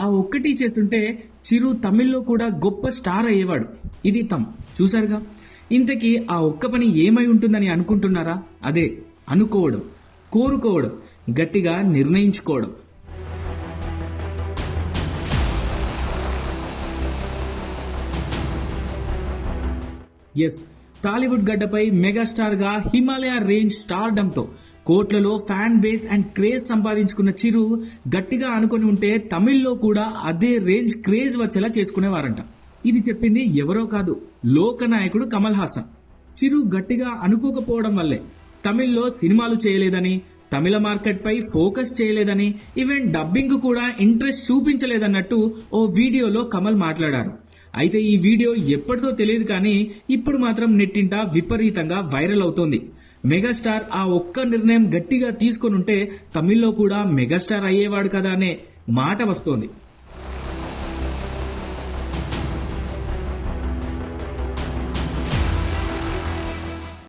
ఆ ఒక్కటి చేస్తుంటే చిరు తమిళ్ళో కూడా గొప్ప స్టార్ అయ్యేవాడు. ఇది తమ్. చూసారుగా ఇంతకీ ఆ ఒక్క పని ఏమై ఉంటుందని అనుకుంటున్నారా? అదే అనుకోవడం కోరుకోవడం గట్టిగా నిర్ణయించుకోవడం. ఎస్ టాలీవుడ్ గడ్డపై మెగాస్టార్గా హిమాలయ రేంజ్ స్టార్డంతో కోట్లలో ఫ్యాన్ బేస్ అండ్ క్రేజ్ సంపాదించుకున్న చిరు గట్టిగా అనుకొని ఉంటే తమిళ్ళో కూడా అదే రేంజ్ క్రేజ్ వచ్చేలా చేసుకునేవారంట. ఇది చెప్పింది ఎవరో కాదు లోకనాయకుడు కమల్ హాసన్. చిరు గట్టిగా అనుకోకపోవడం వల్లే తమిళ్ళో సినిమాలు చేయలేదని తమిళ మార్కెట్పై ఫోకస్ చేయలేదని ఈవెన్ డబ్బింగ్ కూడా ఇంట్రెస్ట్ చూపించలేదన్నట్టు ఓ వీడియోలో కమల్ మాట్లాడారు. అయితే ఈ వీడియో ఎప్పటిదో తెలియదు కానీ ఇప్పుడు మాత్రం నెట్టింట విపరీతంగా వైరల్ అవుతోంది. మెగాస్టార్ ఆ ఒక్క నిర్ణయం గట్టిగా తీసుకొని ఉంటే తమిళ్ళో కూడా మెగాస్టార్ అయ్యేవాడు కదా అనే మాట వస్తోంది.